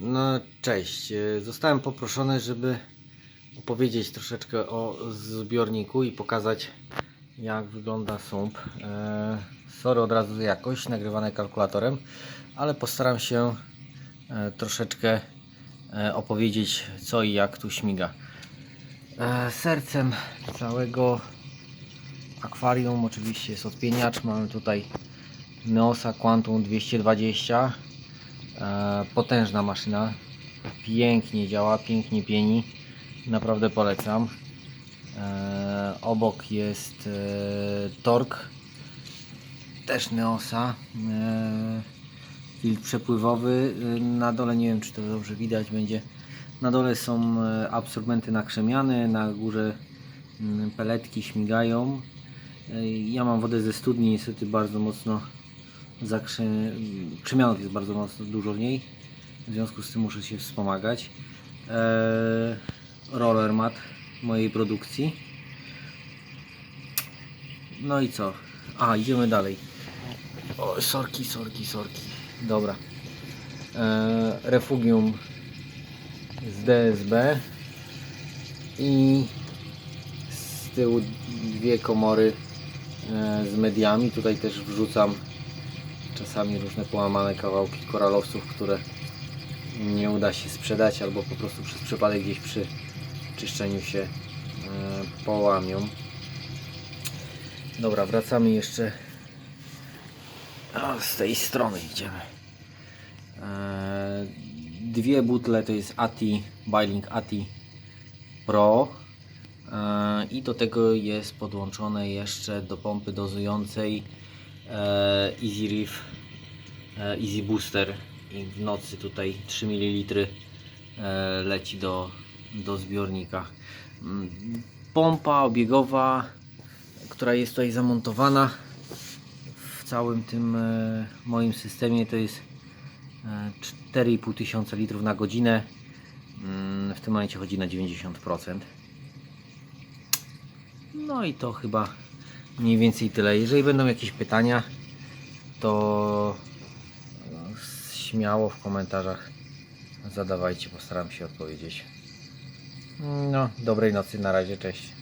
No cześć. E, Zostałem poproszony, żeby opowiedzieć troszeczkę o zbiorniku i pokazać jak wygląda sump. E, Sorry od razu jakość, nagrywane kalkulatorem, ale postaram się e, troszeczkę opowiedzieć co i jak tu śmiga. Sercem całego akwarium oczywiście jest odpieniacz. Mamy tutaj Neosa Quantum 220 E, potężna maszyna. Pięknie działa, pięknie pieni. Naprawdę polecam. E, obok jest e, Tork. Też Neosa. E, filtr przepływowy. E, Na dole nie wiem czy to dobrze widać będzie. Na dole są e, absorbenty nakrzemiane, na górze mm, peletki śmigają. E, Ja mam wodę ze studni, niestety bardzo mocno zakrzy... krzemianów jest bardzo mocno dużo w niej. W związku z tym muszę się wspomagać. Eee, roller mat mojej produkcji. No i co? A, idziemy dalej. O, sorki, sorki, sorki. Dobra. Eee, refugium z DSB i z tyłu dwie komory e, z mediami. Tutaj też wrzucam czasami różne połamane kawałki koralowców, które nie uda się sprzedać albo po prostu przez przypadek gdzieś przy czyszczeniu się e, połamią. Dobra, wracamy jeszcze z tej strony idziemy. E, Dwie butle to jest ATI, Bailing ATI Pro E, i do tego jest podłączone jeszcze do pompy dozującej Easy Reef e, Easy Booster i w nocy tutaj 3 ml e, leci do, do zbiornika. Mm, Pompa obiegowa, która jest tutaj zamontowana w całym tym e, moim systemie to jest e, 4,5 tysiąca litrów na godzinę. Mm, W tym momencie chodzi na 90%. No i to chyba mniej więcej tyle. Jeżeli będą jakieś pytania, to śmiało w komentarzach zadawajcie, postaram się odpowiedzieć. No, dobrej nocy, na razie, cześć.